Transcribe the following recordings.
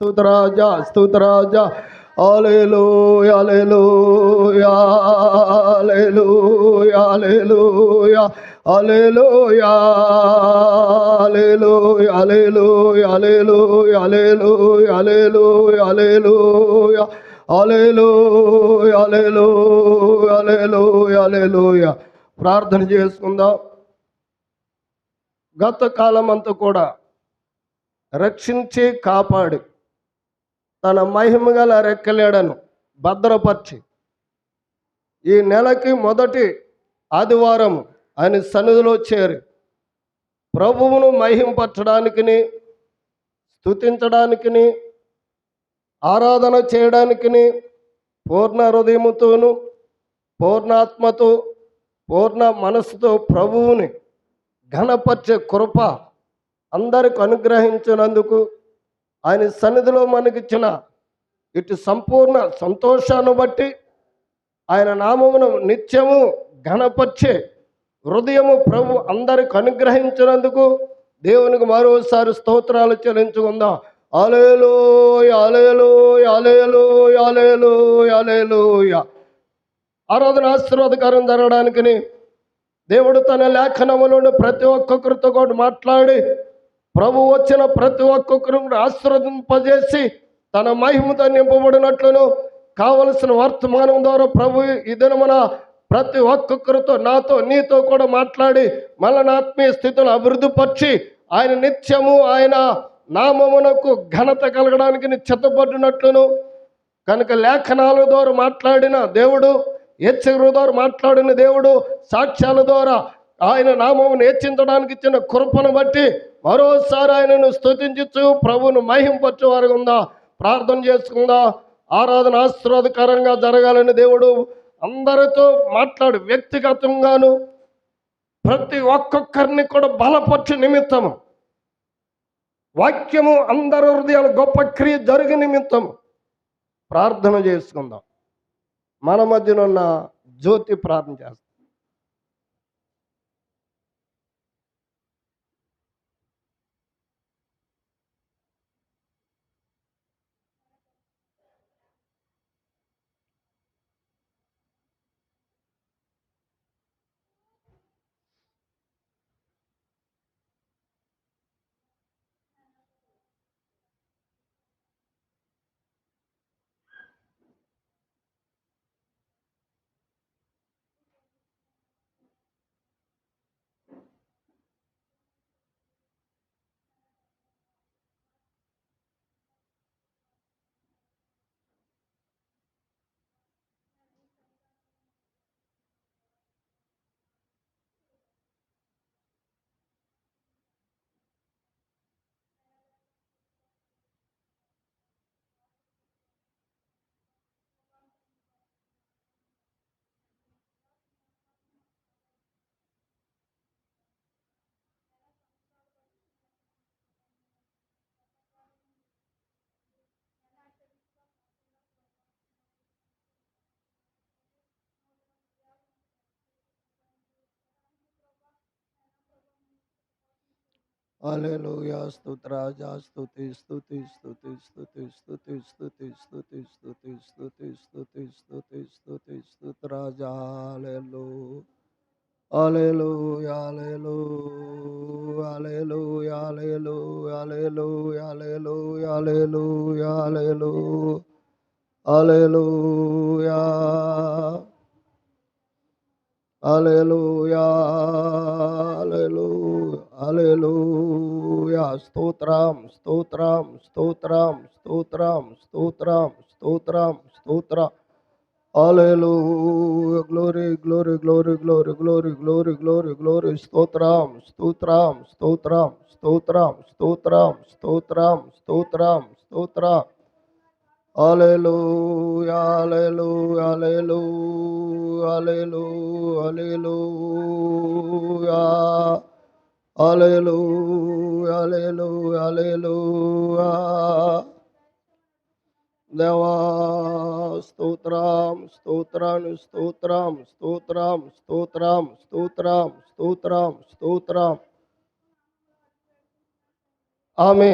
స్తోత్రరాజా స్తోత్రరాజా ఆలేలు ఆలేలు ఆలేలు ఆలేలు ఆలేలు ఆలేలు ఆలేలు ఆలేలు ఆలేలు ఆలేలు ఆలేలు ఆలేలు ఆలేలు ఆలేలు ఆలేలు ప్రార్థన చేసుకుందాం. గత కాలం అంతా కూడా రక్షించి కాపాడు. తన మహిమ గల రెక్కలేడను భద్రపరిచి ఈ నెలకి మొదటి ఆదివారం ఆయన సన్నిధిలో చేరి ప్రభువును మహింపరచడానికి స్థుతించడానికి ఆరాధన చేయడానికిని పూర్ణ హృదయముతోను పూర్ణాత్మతో పూర్ణ మనస్సుతో ప్రభువుని ఘనపరిచే కృప అందరికి అనుగ్రహించినందుకు ఆయన సన్నిధిలో మనకిచ్చిన ఇటు సంపూర్ణ సంతోషాన్ని బట్టి ఆయన నామమును నిత్యము ఘనపరిచే హృదయము ప్రభు అందరికి అనుగ్రహించినందుకు దేవునికి మరోసారి స్తోత్రాలు చెల్లించుకుందాం. అలేలు అలేలు అలేలు అలేలు అలేలోయ ఆరాధన ఆశీర్వాదకరం జరగడానికి దేవుడు తన లేఖనములను ప్రతి ఒక్కొక్కరితో కూడా మాట్లాడి ప్రభు వచ్చిన ప్రతి ఒక్కొక్కరు ఆశీర్వదింపజేసి తన మహిమతో నింపబడినట్లును కావలసిన వర్తమానం ద్వారా ప్రభు ఈ మన ప్రతి ఒక్కొక్కరితో నాతో నీతో కూడా మాట్లాడి మళ్ళీ ఆత్మీయ స్థితిలో అభివృద్ధిపరిచి ఆయన నిత్యము ఆయన నామమునకు ఘనత కలగడానికి చిత్తపడినట్లును కనుక లేఖనాల ద్వారా మాట్లాడిన దేవుడు హెచ్చరికల ద్వారా మాట్లాడిన దేవుడు సాక్ష్యాల ద్వారా ఆయన నామమును హెచ్చించడానికి ఇచ్చిన కృపను బట్టి మరోసారి ఆయనను స్తుతించచ్చు ప్రభువును మహింపచ్చు వారు ఉందా ప్రార్థన చేసుకుందా? ఆరాధన ఆశీర్వాదకరంగా జరగాలని దేవుడు అందరితో మాట్లాడు. వ్యక్తిగతంగాను ప్రతి ఒక్కొక్కరిని కూడా బలపరచు నిమిత్తము. వాక్యము అందరి హృదయాలు గొప్ప క్రియ జరిగి నిమిత్తము. ప్రార్థన చేసుకుందాం. మన మధ్యనున్న జ్యోతి ప్రార్థన చేస్తాం. हालेलुया स्तुति राजा स्तुति स्तुति स्तुति स्तुति स्तुति स्तुति स्तुति स्तुति स्तुति स्तुति स्तुति स्तुति स्तुति राजा hallelujah hallelujah hallelujah hallelujah hallelujah hallelujah hallelujah hallelujah hallelujah hallelujah hallelujah हालेलुया హల్లెలూయా స్తోత్రం స్తోత్రం స్తోత్రం స్తోత్రం స్తోత్రం స్తోత్రం స్తోత్ర హల్లెలూయా glory glory glory glory glory glory glory glory స్తోత్రం స్తోత్రం స్తోత్రం స్తోత్రం స్తోత్రం స్తోత్రం స్తోత్రం స్తోత్రం Hallelujah, hallelujah, hallelujah, hallelujah, hallelujah, స్తోత్రం స్తోత్రాను స్తోత్రం స్తోత్రం స్తోత్రం స్తోత్రం స్తోత్రం స్తోత్రం ఆమె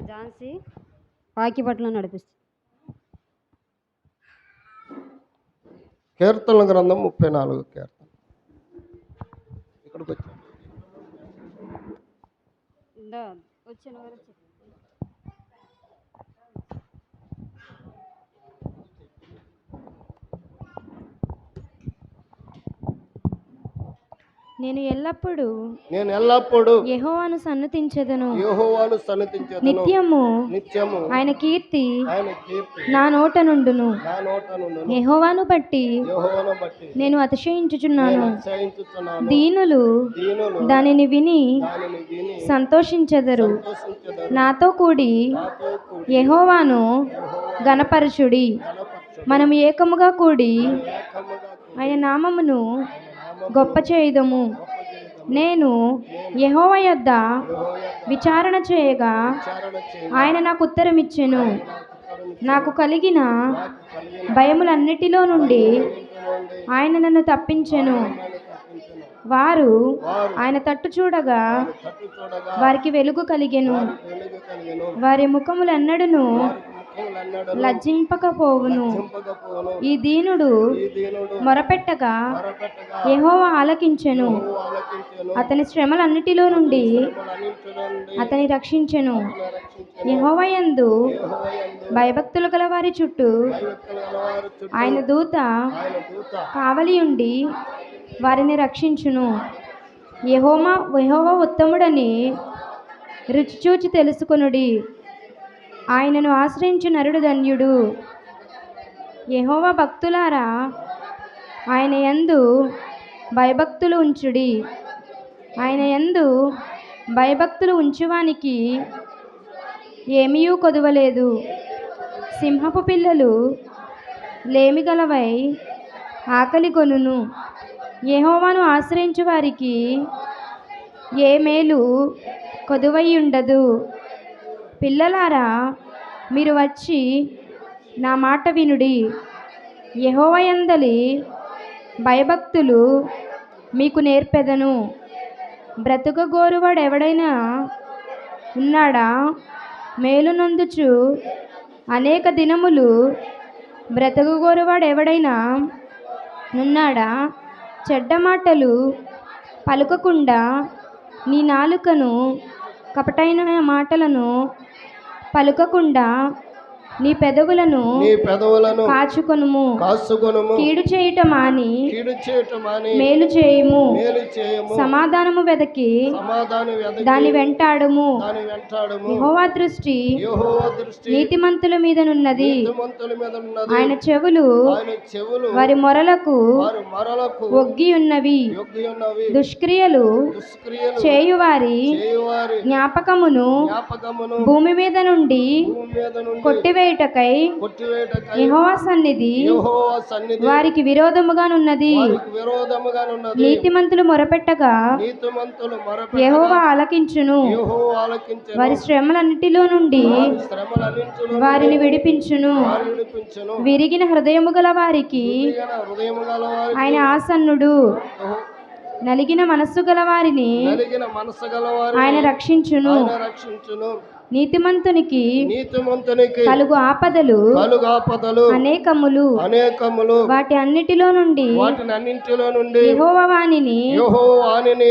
చదువుతావా నేను ఝాన్సీ వాకిపట్నం నడిపిస్తాను కీర్తన గ్రంథం ముప్పై నాలుగు కీర్తన. ఇక్కడికి వచ్చాను ఇందా వచ్చిన వారు చెప్పు. నేను ఎల్లప్పుడూ నేను ఎల్లప్పుడూ యెహోవాను సన్నతించెదను. యెహోవాను సన్నతించేదను. నిత్యము నిత్యము ఆయన కీర్తి ఆయన కీర్తి నా నోట నుండును. నా నోట నుండి యెహోవాను బట్టి యెహోవాను బట్టి నేను అతిశయించుచున్నాను. అతిశయించుచున్నాను. దీనులు దీనులు దానిని విని దానిని విని సంతోషించెదరు. సంతోషించెదరు. నాతో కూడి యెహోవాను గణపరచుడి గణపరచు. మనం ఏకముగా కూడి ఆయన నామమును నామము గొప్ప చేయుదము. నేను యహోవ యొద్ద విచారణ చేయగా ఆయన నాకు ఉత్తరం ఇచ్చెను నాకు కలిగిన భయములన్నిటిలో నుండి ఆయన నన్ను తప్పించెను. వారు ఆయన తట్టు చూడగా వారికి వెలుగు కలిగెను. వారి ముఖములన్నడను లజ్జింపకపోవును. ఈ దీనుడు మొరపెట్టగా యెహోవా ఆలకించెను. అతని శ్రమలన్నిటిలో నుండి అతని రక్షించెను. యెహోవయందు భయభక్తులు గల వారి చుట్టూ ఆయన దూత కావలి ఉండి వారిని రక్షించును. యెహోమా యెహోవా ఉత్తముడని రుచి చూచి తెలుసుకొనుడి. ఆయనను ఆశ్రయించు నరుడు ధన్యుడు యెహోవా భక్తులారా ఆయన యందు భయభక్తులు ఉంచుడి. ఆయన యందు భయభక్తులు ఉంచువానికి ఏమీయూ కొదవలేదు. సింహపు పిల్లలు లేమిగలవై ఆకలి కొనును యహోవాను ఆశ్రయించు వారికి ఏ మేలు కొదువై ఉండదు. పిల్లలారా మీరు వచ్చి నా మాట వినుడి. యహోవయందలి భయభక్తులు మీకు నేర్పెదను. బ్రతుకగోరువాడు ఎవడైనా ఉన్నాడా? మేలునందుచు అనేక దినములు బ్రతకగోరువాడు ఎవడైనా ఉన్నాడా చెడ్డ మాటలు పలుకకుండా నీ నాలుకను కపటైన మాటలను పలుకకుండా నీ పెదవులను నీ పెదవులను కాచుకొనుము. కాసుకొనుము కీడు చేయుట మాని కీడు చేయటం అని మేలు చేయుము. మేలు చేయము. సమాధానము వెదకి సమాధానం వెదకి దాని వెంటాడుము. దాని వెంటాడము. యెహోవా దృష్టి యెహోవా దృష్టి నీతిమంతుల మీదనున్నది. నీతిమంతుల మీద ఉన్నది ఆయన చెవులు ఆయన చెవులు వారి మొరలకు వారి మరలకు ఒగ్గి ఉన్నవి యొగ్గి ఉన్నవి దుష్క్రియలు దుష్క్రియలు చేయువారి చేయువారి జ్ఞాపకమును జ్ఞాపకమును భూమి మీద నుండి భూమి మీద నుండి కొట్టివేయుటకై యెహోవా సన్నిధి వారికి విరోధముగానున్నది. నీతిమంతులు మొరపెట్టగా యెహోవా ఆలకించును. వారి శ్రమలన్నిటిలో నుండి వారిని విడిపించును. వారి విడిపించును. విరిగిన హృదయము గల వారికి ఆయన ఆసన్నుడు. నలిగిన మనస్సు గల వారిని ఆయన రక్షించును. నీతిమంతునికి నీతిమంతునికి కలుగు ఆపదలు కలుగు ఆపదలు అనేకములు అనేకములు వాటి అన్నిటిలో నుండి వాటిని అన్నింటిలో నుండి యెహోవా వానిని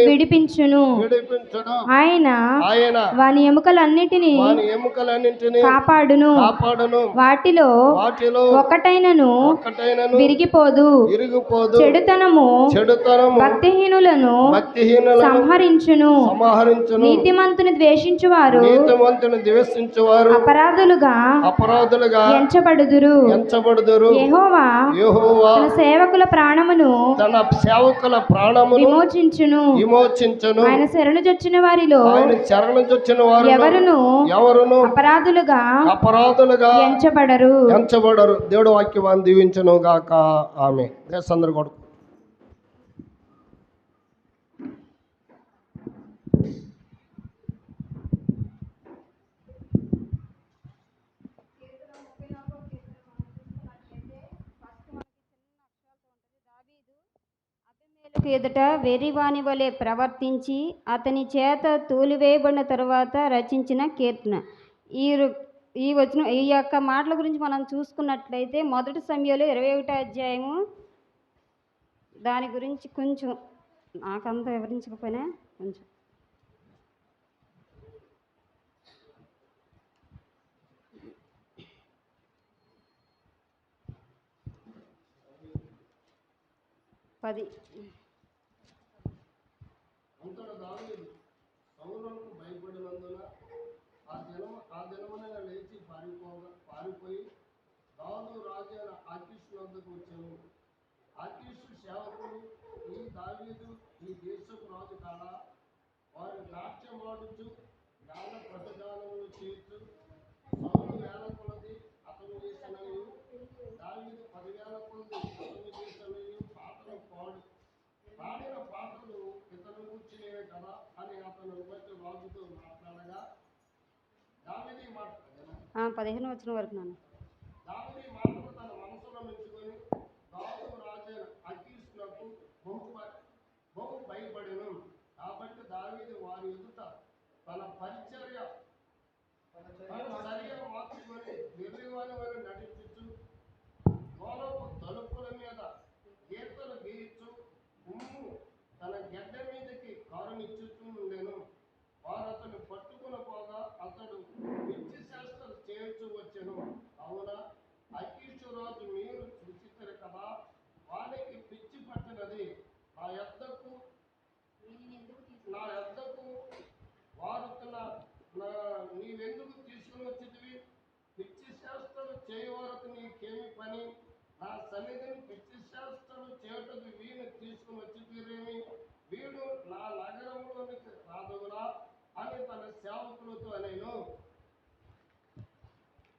విడిపించును. విడిపించడం ఆయన ఆయన వాని ఎముకలన్నిటినీ వాని ఎముకలన్నింటినీ కాపాడును. కాపాడును. వాటిలో వాటిలో ఒక్కటైనను ఒక్కటైనను విరిగిపోదు. ఇరిగిపోదు చెడుతనము చెడుతనము భక్తిహీనులను భక్తిహీనులను సంహరించును. సంహరించును. నీతిమంతుని ద్వేషించువారు నీతిమంతుని ద్వేషించువారు. అపరాధులుగా అపరాధులుగా ఎంచబడుదురు. ఎంచబడుదురు. యెహోవా యెహోవా తన సేవకుల ప్రాణమును తన సేవకుల ప్రాణమును విమోచించును. విమోచించను. ఆయన శరణు చొచ్చిన వారిలో ఆయన చరణ చొచ్చిన వారు ఎవరును ఎవరును అపరాధులుగా అపరాధులుగా ఎంచబడరు. ఎంచబడరు. దేవుడు వాక్యవాన్ని దీవించను గాక ఆమె అందరు కొడుకు. అబీమెలెకు ఎదుట వెర్రివాని వలె ప్రవర్తించి అతని చేత తూలివేయబడిన తరువాత రచించిన కీర్తన. ఈ రు- ఈ వచ్చిన ఈ యొక్క మాటల గురించి మనం చూసుకున్నట్లయితే మొదటి సమయంలో ఇరవై ఒకటో అధ్యాయము. దాని గురించి కొంచెం నాకంత వివరించకపోయినా కొంచెం. పది. అంతట దావీదు సౌరులకు భయపడినందున ఆ జనమ ఆ దినమున లేచి పారిపోగా పారిపోయి దావీదు రాజు ఆకీష్ వద్దకు వచ్చాను ఆకీష్ సేవకుడు ఈ దావీదు ఈ దేశపు రాజు కాడా? వారు నాట్యమాడుచు గాన ప్రతిగానములు చేస్తూ అతను బట్టి రాజుతో మాట్లాడగా. దావిది మాట ఆ, పదిహేను వచ్చిన వరకు నాన్న. దావిది మాటలు తన మనసులో మెచ్చుకొని దాసు రాజైన అకీసులకు బహు బహు భయపడెను. కాబట్టి దావీదు వారి ఎదుట తన పరిచర్య తన చర్య మార్చుకొని వెర్రివాని వారు నడిపించు గోడపు తలుపుల మీద గీతలు గీయచ్చు ఉమ్ము తన గడ్డ మీదకి కారునిచ్చుతూ ఉండెను వారు అతను పట్టుకుని పోగా అతడు పిచ్చి శాస్త్రం చేయొచ్చు వచ్చెను అవునా అకీషురాజు మీరు చూచిద్దరు కదా వానికి పిచ్చి పట్టినది నా యొద్దకు నా యొద్దకు వారు నా నా- నీవెందుకు తీసుకుని వచ్చితివి పిచ్చి శాస్త్రం చేయవరకు నీకేమి పని నా సన్నిధిని పిచ్చి శాస్త్రం చేయుటకు వీని తీసుకుని వచ్చి తీరేమి వీడు నా నగరంలోనికి రాదుగునా అని తన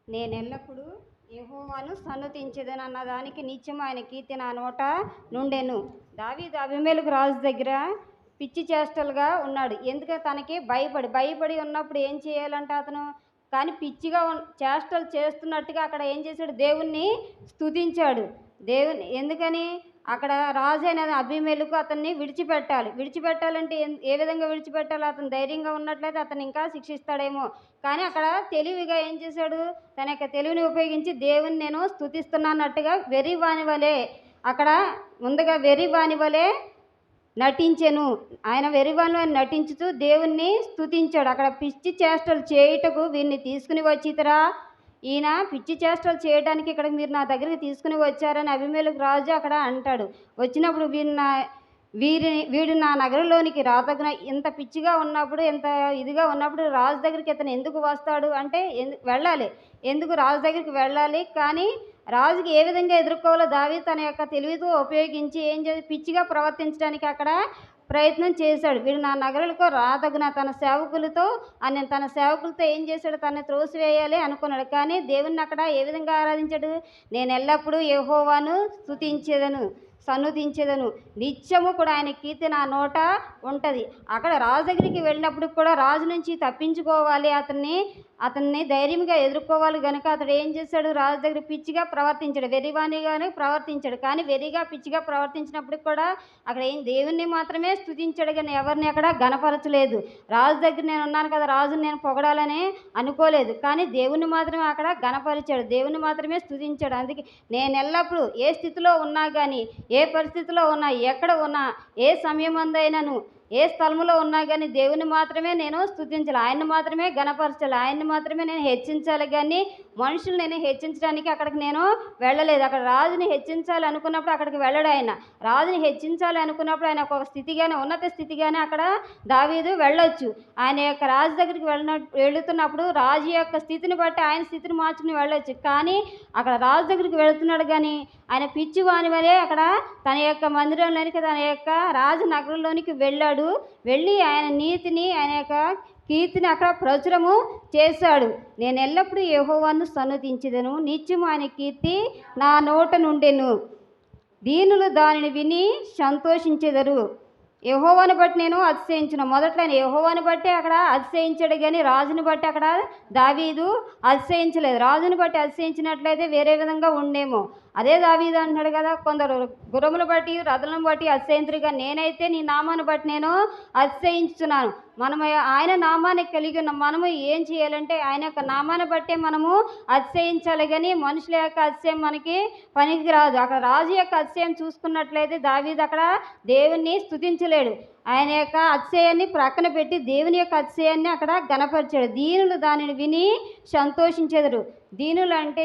నేను ఎల్లప్పుడూ యెహోవాను సన్నతించేదని అన్న దానికి నిత్యం ఆయన కీర్తి నా నోట నుండెను. దావీదు అభిమేలకు రాజు దగ్గర పిచ్చి చేష్టలుగా ఉన్నాడు. ఎందుకంటే తనకి భయపడి భయపడి ఉన్నప్పుడు ఏం చేయాలంటే అతను? కానీ పిచ్చిగా చేష్టలు చేస్తున్నట్టుగా అక్కడ ఏం చేశాడు? దేవుణ్ణి స్తుతించాడు. దేవుని ఎందుకని? అక్కడ రాజు అనేది అభిమేలుకు అతన్ని విడిచిపెట్టాలి. విడిచిపెట్టాలంటే ఏ విధంగా విడిచిపెట్టాలి? అతను ధైర్యంగా ఉన్నట్లయితే అతను ఇంకా శిక్షిస్తాడేమో. కానీ అక్కడ తెలివిగా ఏం చేశాడు? తన యొక్క తెలివిని ఉపయోగించి దేవుని నేను స్థుతిస్తున్నానట్టుగా వెర్రి వాని వలె అక్కడ ముందుగా వెర్రి వాని వలె నటించెను. ఆయన వెరివాను నటించుతూ దేవుణ్ణి స్థుతించాడు అక్కడ పిచ్చి చేష్టలు చేయుటకు వీరిని తీసుకుని వచ్చితరా ఈయన పిచ్చి చేష్టలు చేయడానికి ఇక్కడ మీరు నా దగ్గరికి తీసుకుని వచ్చారని అభిమేలకు రాజు అక్కడ అంటాడు. వచ్చినప్పుడు వీరు నా వీరి వీడు నా నగరంలోనికి రాతగున ఇంత పిచ్చిగా ఉన్నప్పుడు ఇంత ఇదిగా ఉన్నప్పుడు రాజు దగ్గరికి ఇతను ఎందుకు వస్తాడు అంటే వెళ్ళాలి. ఎందుకు రాజు దగ్గరికి వెళ్ళాలి? కానీ రాజుకి ఏ విధంగా ఎదుర్కోవాలో దావి తన యొక్క తెలివితో ఉపయోగించి ఏం చేసి పిచ్చిగా ప్రవర్తించడానికి అక్కడ ప్రయత్నం చేశాడు. వీడు నా నగరులకు రాదగున తన సేవకులతో ఆయన తన సేవకులతో ఏం చేశాడు తనని త్రోసివేయాలి అనుకున్నాడు. కానీ దేవుణ్ణి అక్కడ ఏ విధంగా ఆరాధించాడు? నేను ఎల్లప్పుడూ యహోవాను స్తుతించేదను సన్నుతించేదను. నిత్యము కూడా ఆయన కీర్తి నా నోట ఉంటుంది. అక్కడ రాజు దగ్గరికి వెళ్ళినప్పుడు కూడా రాజు నుంచి తప్పించుకోవాలి అతన్ని అతన్ని ధైర్యంగా ఎదుర్కోవాలి కనుక అతడు ఏం చేశాడు? రాజు దగ్గర పిచ్చిగా ప్రవర్తించాడు. వెరివాణిగానే ప్రవర్తించాడు. కానీ వెరిగా పిచ్చిగా ప్రవర్తించినప్పటికి కూడా అక్కడ ఏం దేవుణ్ణి మాత్రమే స్థుతించాడు కానీ ఎవరిని అక్కడ గనపరచలేదు రాజు దగ్గర నేను ఉన్నాను కదా రాజుని నేను పొగడాలని అనుకోలేదు. కానీ దేవుణ్ణి మాత్రమే అక్కడ గనపరిచాడు దేవుణ్ణి మాత్రమే స్తుతించాడు. అందుకే నేను ఎల్లప్పుడూ ఏ స్థితిలో ఉన్నా కానీ ఏ పరిస్థితిలో ఉన్నా ఎక్కడ ఉన్నా ఏ సమయం అందైనాను ఏ స్థలంలో ఉన్నా కానీ దేవుని మాత్రమే నేను స్థుతించాలి ఆయన్ని మాత్రమే గణపరచాలి ఆయన్ని మాత్రమే నేను హెచ్చించాలి కానీ మనుషులు నేను హెచ్చించడానికి అక్కడికి నేను వెళ్ళలేదు. అక్కడ రాజుని హెచ్చించాలి అనుకున్నప్పుడు అక్కడికి వెళ్ళడు ఆయన. రాజుని హెచ్చించాలి అనుకున్నప్పుడు ఆయన ఒక స్థితిగానే ఉన్నత స్థితిగానే అక్కడ దావీదు వెళ్ళొచ్చు. ఆయన యొక్క రాజు దగ్గరికి వెళ్ళిన వెళుతున్నప్పుడు రాజు యొక్క స్థితిని బట్టి ఆయన స్థితిని మార్చుకుని వెళ్ళొచ్చు. కానీ అక్కడ రాజు దగ్గరికి వెళుతున్నాడు కానీ ఆయన పిచ్చివాని వలె అక్కడ తన యొక్క మందిరంలోనికి తన యొక్క రాజు నగరంలోనికి వెళ్ళాడు. వెళ్ళి ఆయన నీతిని ఆయన యొక్క కీర్తిని అక్కడ ప్రచురము చేశాడు. నేను ఎల్లప్పుడూ యహోవాను సన్నతించదను. నిత్యం ఆయన కీర్తి నా నోట నుండెను. దీనులు దానిని విని సంతోషించెదరు. యహోవాని బట్టి నేను అతిశయించిన. మొదట్లో ఆయన యహోవాని బట్టి అక్కడ అతిశయించాడు కానీ రాజుని బట్టి అక్కడ దావీదు అతిశయించలేదు. రాజుని బట్టి అతిశయించినట్లయితే వేరే విధంగా ఉండేమో. అదే దావీదు అంటున్నాడు కదా కొందరు గుర్రములు బట్టి రథలను బట్టి అతిశయింతుడిగా నేనైతే నీ నామాన్ని బట్టి నేను అతిశయించుతున్నాను మనము ఆయన నామాన్ని కలిగి ఉన్న. మనము ఏం చేయాలంటే ఆయన యొక్క నామాన్ని బట్టే మనము అతిశయించాలి కానీ మనుషుల యొక్క అతిశయం మనకి పనికి రాదు అక్కడ రాజు యొక్క అతిశయం చూసుకున్నట్లయితే దావీదు అక్కడ దేవుణ్ణి స్తుతించలేడు. ఆయన యొక్క అతిశయాన్ని ప్రక్కన పెట్టి దేవుని యొక్క అతిశయాన్ని అక్కడ గనపరిచాడు దీనులు దానిని విని సంతోషించెదరు. దీనులు అంటే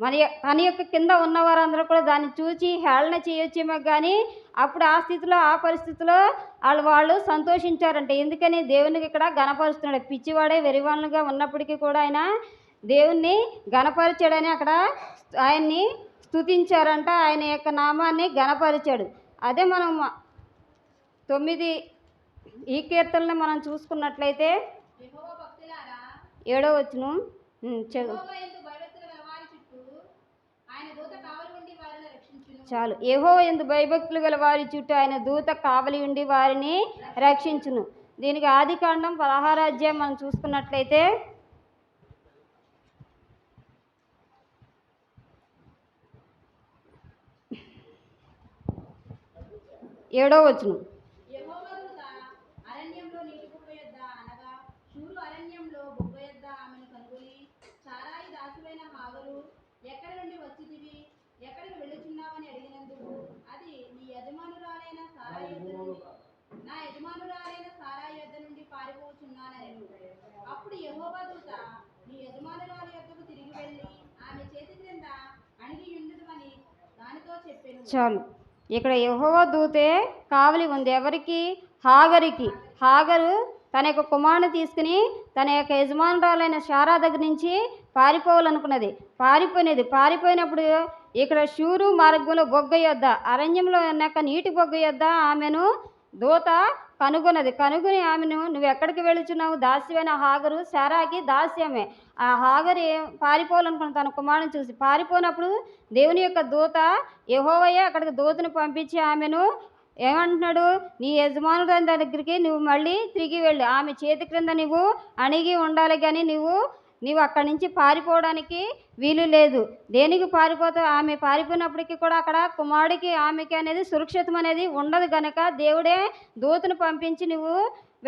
మన తన యొక్క కింద ఉన్న వారందరూ కూడా దాన్ని చూచి హేళన చేయొచ్చేమో కానీ అప్పుడు ఆ స్థితిలో ఆ పరిస్థితిలో వాళ్ళు వాళ్ళు సంతోషించారంట. ఎందుకని? దేవునికి ఇక్కడ గణపరుస్తున్నాడు పిచ్చివాడే వెరివాళ్ళుగా ఉన్నప్పటికీ కూడా ఆయన దేవుణ్ణి గణపరిచాడని అక్కడ ఆయన్ని స్తుతించారంట. ఆయన యొక్క నామాన్ని గణపరిచాడు అదే మనం తొమ్మిది ఈ కీర్తనని మనం చూసుకున్నట్లయితే ఏడో వచ్చును ఉమ్, చదువు యెహోవా యందు భయభక్తులు గల వారి చుట్టూ ఆయన దూత కావలి ఉండి వారిని రక్షించును చాలు. ఏహో ఎందు భయభక్తులు గల వారి చుట్టూ ఆయన దూత కావలి ఉండి వారిని రక్షించును. దీనికి ఆది కాండం పదహారు మనం చూసుకున్నట్లయితే ఏడో వచ్చును యెహోవా దూత అరణ్యంలో నీటి బొగ్గ యొద్ద అనగా శూరు అరణ్యంలో బొగ్గ యొద్ద ఆమెను కనుగొని చారాయి దాసులైన హాగరు ఎక్కడి నుండి వచ్చితివి ఎక్కడికి వెళ్ళుచున్నావని అడిగినందుకు అది నీ యజమానురాలైన సారా యొద్ద నుండి నా యజమానురాలైన సారా యొద్ద నుండి పారిపోచున్నానని అప్పుడు యెహోవా దూత నీ యజమానురాలి యొద్దకు తిరిగి వెళ్ళి ఆమె చేతి క్రింద అణిగి ఉండుమని దానితో వచ్చాను చాలు. ఇక్కడ యెహోవా దూతే కావలి ఉంది. ఎవరికి? హాగరికి. హాగరు తన యొక్క కుమారుని తీసుకుని తన యొక్క యజమానురాలైన శారా దగ్గర నుంచి పారిపోవాలనుకున్నది. పారిపోయినది. పారిపోయినప్పుడు ఇక్కడ షూరు మార్గంలో బొగ్గ యొద్ద అరణ్యంలో ఉన్నాక నీటి బొగ్గ యొద్ద ఆమెను దూత కనుగొన్నది. కనుగొని ఆమెను నువ్వు ఎక్కడికి వెళుచున్నావు దాస్యమైన హాగరు శారాకి దాస్యమే. ఆ హాగరు పారిపోవాలనుకున్న తన కుమారుని చూసి పారిపోయినప్పుడు దేవుని యొక్క దూత యెహోవయ్య అక్కడికి దూతను పంపించి ఆమెను ఏమంటున్నాడు? నీ యజమానుడు దగ్గరికి నువ్వు మళ్ళీ తిరిగి వెళ్ళు. ఆమె చేతి క్రింద నువ్వు అణిగి ఉండాలి కానీ నువ్వు నీవు అక్కడి నుంచి పారిపోవడానికి వీలు లేదు. దేనికి పారిపోతావు? ఆమె పారిపోయినప్పటికీ కూడా అక్కడ కుమారుడికి ఆమెకి అనేది సురక్షితం అనేది ఉండదు గనక దేవుడే దూతను పంపించి నువ్వు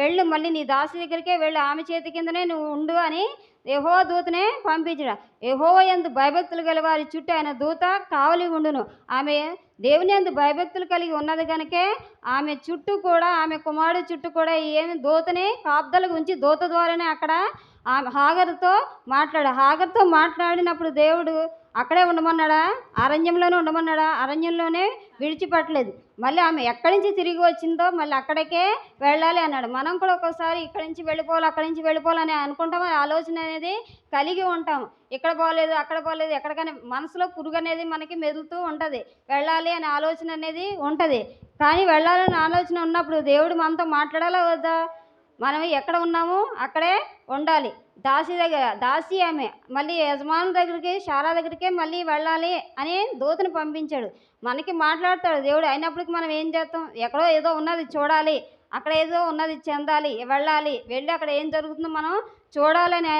వెళ్ళు. మళ్ళీ నీ దాసి దగ్గరికే వెళ్ళు. ఆమె చేతి కిందనే నువ్వు ఉండు అని యహో దూతనే పంపించడా యహో ఎందు భయభక్తులు గల వారి చుట్టూ ఆయన దూత కావలి ఉండును. ఆమె దేవుని ఎందు భయభక్తులు కలిగి ఉన్నది కనుకే ఆమె చుట్టూ కూడా ఆమె కుమారుడు చుట్టూ కూడా ఏమి దూతని కాపుదలకు ఉంచి దూత ద్వారానే అక్కడ ఆమె హాగర్తో మాట్లాడు. హాగర్తో మాట్లాడినప్పుడు దేవుడు అక్కడే ఉండమన్నాడా? అరణ్యంలోనే ఉండమన్నాడా? అరణ్యంలోనే విడిచిపెట్టలేదు. మళ్ళీ ఆమె ఎక్కడి నుంచి తిరిగి వచ్చిందో మళ్ళీ అక్కడికే వెళ్ళాలి అన్నాడు. మనం కూడా ఒక్కోసారి ఇక్కడి నుంచి వెళ్ళిపోవాలి అక్కడి నుంచి వెళ్ళిపోవాలని అనుకుంటాం ఆ ఆలోచన అనేది కలిగి ఉంటాం ఇక్కడ పోలేదు అక్కడ పోలేదు ఎక్కడికైనా మనసులో పురుగు అనేది మనకి మెదులుతూ ఉంటుంది. వెళ్ళాలి అనే ఆలోచన అనేది ఉంటుంది. కానీ వెళ్ళాలనే ఆలోచన ఉన్నప్పుడు దేవుడు మనతో మాట్లాడాలా వద్దా? మనం ఎక్కడ ఉన్నామో అక్కడే ఉండాలి. దాసి దగ్గర దాసి ఆమె. మళ్ళీ యజమాను దగ్గరికి శారా దగ్గరికే మళ్ళీ వెళ్ళాలి అని దూతను పంపించాడు. మనకి మాట్లాడతాడు. దేవుడు అయినప్పటికీ మనం ఏం చేస్తాం? ఎక్కడో ఏదో ఉన్నది చూడాలి. అక్కడ ఏదో ఉన్నది చెందాలి వెళ్ళాలి. వెళ్ళి అక్కడ ఏం జరుగుతుందో మనం చూడాలనే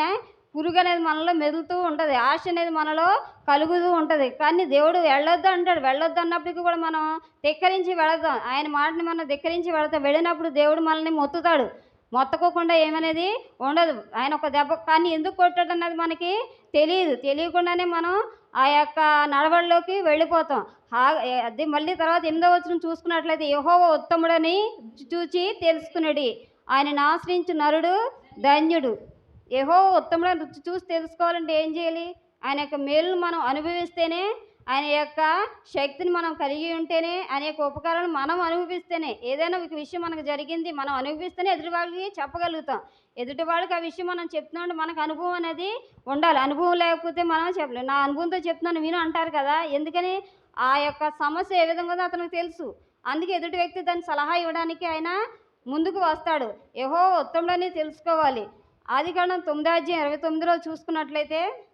పురుగు అనేది మనలో మెదులుతూ ఉంటుంది. ఆశ అనేది మనలో కలుగుతూ ఉంటుంది. కానీ దేవుడు వెళ్ళొద్దు అంటాడు. వెళ్ళొద్దు అన్నప్పటికీ కూడా మనం ధిక్కరించి వెళదాం. ఆయన మాటని మనం ధిక్కరించి వెళతాం. వెళ్ళినప్పుడు దేవుడు మనల్ని మొత్తుతాడు. మొత్తకోకుండా ఏమనేది ఉండదు. ఆయన ఒక దెబ్బ కానీ ఎందుకు కొట్టాడు అన్నది మనకి తెలియదు. తెలియకుండానే మనం ఆ యొక్క నడవడిలోకి వెళ్ళిపోతాం. అది మళ్ళీ తర్వాత ఎనిమిదో వచ్చిన చూసుకున్నట్లయితే యహోవ ఉత్తముడని చూచి తెలుసుకున్నాడు ఆయనను ఆశ్రయించు నరుడు ధన్యుడు. యహో ఉత్తముడని రుచి చూసి తెలుసుకోవాలంటే ఏం చేయాలి? ఆయన యొక్క మేలును మనం అనుభవిస్తేనే ఆయన యొక్క శక్తిని మనం కలిగి ఉంటేనే ఆయన యొక్క ఉపకారాలను మనం అనుభవిస్తేనే ఏదైనా ఒక విషయం మనకు జరిగింది మనం అనుభవిస్తేనే ఎదుటి వాళ్ళకి చెప్పగలుగుతాం. ఎదుటి వాళ్ళకి ఆ విషయం మనం చెప్తున్నాం మనకు అనుభవం అనేది ఉండాలి. అనుభవం లేకపోతే మనం చెప్పలేం. నా అనుభవంతో చెప్తున్నాను విను అంటారు కదా ఎందుకని? ఆ యొక్క సమస్య ఏ విధంగా అతనికి తెలుసు. అందుకే ఎదుటి వ్యక్తి దాన్ని సలహా ఇవ్వడానికి ఆయన ముందుకు వస్తాడు. ఏహో ఉత్తముడని తెలుసుకోవాలి. ఆది కాలం తొమ్మిదో అధ్యాయం ఇరవై తొమ్మిదిలో చూసుకున్నట్లయితే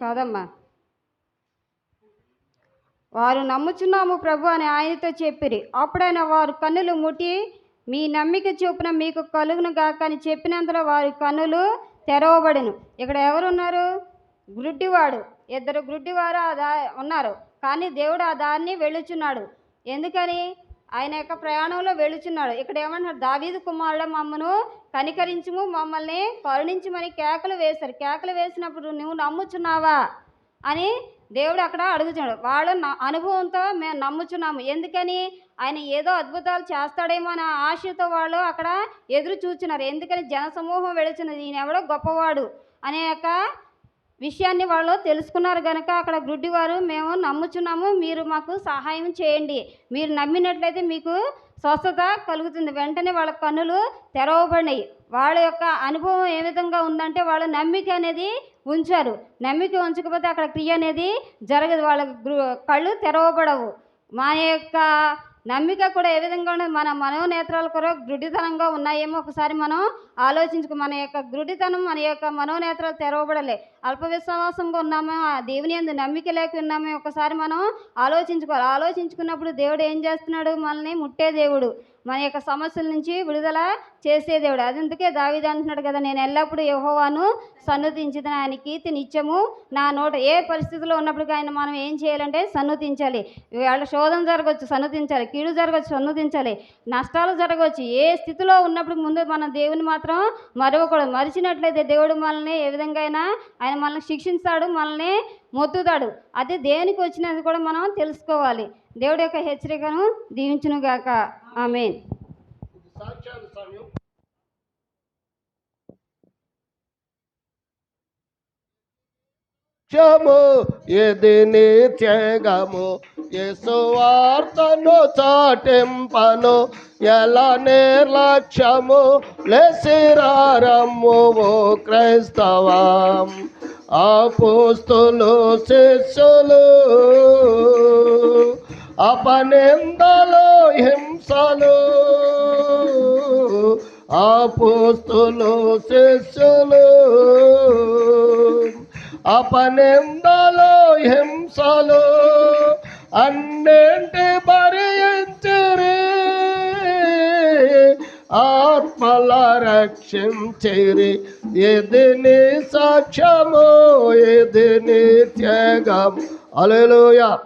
కాదమ్మా. వారు నమ్ముచున్నాము ప్రభు అని ఆయనతో చెప్పిరి. అప్పుడైనా వారు కన్నులు ముట్టి మీ నమ్మిక చొప్పున మీకు కలుగును గాక అని చెప్పినంతలో వారి కన్నులు తెరవబడును. ఇక్కడ ఎవరున్నారు? గ్రుడ్డివాడు ఇద్దరు గ్రుడ్డివారు ఆ దా ఉన్నారు. కానీ దేవుడు ఆ దారిని వెళుచున్నాడు ఎందుకని? ఆయన యొక్క ప్రయాణంలో వెళుచున్నాడు ఇక్కడ ఏమంటున్నాడు దావీదు కుమారుడ మమ్మను కనికరించుము మమ్మల్ని కరుణించమని కేకలు వేశారు. కేకలు వేసినప్పుడు నువ్వు నమ్ముచున్నావా? అని దేవుడు అక్కడ అడుగుతున్నాడు. వాళ్ళ అనుభవంతో మేము నమ్ముచున్నాము. ఎందుకని? ఆయన ఏదో అద్భుతాలు చేస్తాడేమో అనే ఆశతో వాళ్ళు అక్కడ ఎదురు చూచున్నారు ఎందుకని? జనసమూహం వెళుచున్నది ఈయన ఎవడో గొప్పవాడు అనే యొక్క విషయాన్ని వాళ్ళు తెలుసుకున్నారు కనుక అక్కడ గుడ్డివారు మేము నమ్ముచున్నాము మీరు మాకు సహాయం చేయండి. మీరు నమ్మినట్లయితే మీకు స్వస్థత కలుగుతుంది. వెంటనే వాళ్ళ కన్నులు తెరవబడినాయి. వాళ్ళ యొక్క అనుభవం ఏ విధంగా ఉందంటే వాళ్ళ నమ్మిక అనేది ఉంచారు. నమ్మిక ఉంచకపోతే అక్కడ క్రియ అనేది జరగదు. వాళ్ళ కళ్ళు తెరవబడవు. మా యొక్క నమ్మిక కూడా ఏ విధంగా ఉన్నది మన మనోనేత్రాలు కూడా గుడ్డితనంగా ఉన్నాయేమో ఒకసారి మనం ఆలోచించుకో. మన యొక్క గుడ్డితనం మన యొక్క మనోనేత్రాలు తెరవబడలే. అల్ప విశ్వాసంగా ఉన్నామో? ఆ దేవుని ఎందు నమ్మిక లేక ఉన్నామో? ఒకసారి మనం ఆలోచించుకోవాలి. ఆలోచించుకున్నప్పుడు దేవుడు ఏం చేస్తున్నాడు? మనల్ని ముట్టే దేవుడు. మన యొక్క సమస్యల నుంచి విడుదల చేసే దేవుడు. అది అందుకే దావిది అంటున్నాడు కదా నేను ఎల్లప్పుడూ యహోవాను సన్నుతించుదని. ఆయన కీర్తి నిత్యము నా నోట ఏ పరిస్థితిలో ఉన్నప్పటికీ ఆయన మనం ఏం చేయాలంటే సన్నుతించాలి. వాళ్ళ శోధన జరగవచ్చు సన్నుతించాలి. కీడు జరగవచ్చు సన్నుతించాలి. నష్టాలు జరగవచ్చు ఏ స్థితిలో ఉన్నప్పుడు ముందు మన దేవుని మాత్రం మరవకూడదు. మరిచినట్లయితే దేవుడు మనల్ని ఏ విధంగా అయినా ఆయన మనల్ని శిక్షిస్తాడు మనల్ని మొత్తుతాడు. అది దేనికి వచ్చినది కూడా మనం తెలుసుకోవాలి. దేవుడి యొక్క హెచ్చరికను దీవించునుగాక. ఆమెన్. క్షము ఇది నిత్యగము యేసువార్తను చాటింపను ఎలా నిర్లక్ష్యము లెసిరారమ్ము ఓ క్రైస్తవం? అపోస్తులు శిష్యులు అపనిందలు హింసలు ఆపోస్తులు శిష్యులు. అపనిందలు హింసలు అన్నింటి భరించిరి. ఆత్మల రక్షించిరి. ఇది నీ సాక్ష్యము ఇది నీ త్యాగం. అలెలుయా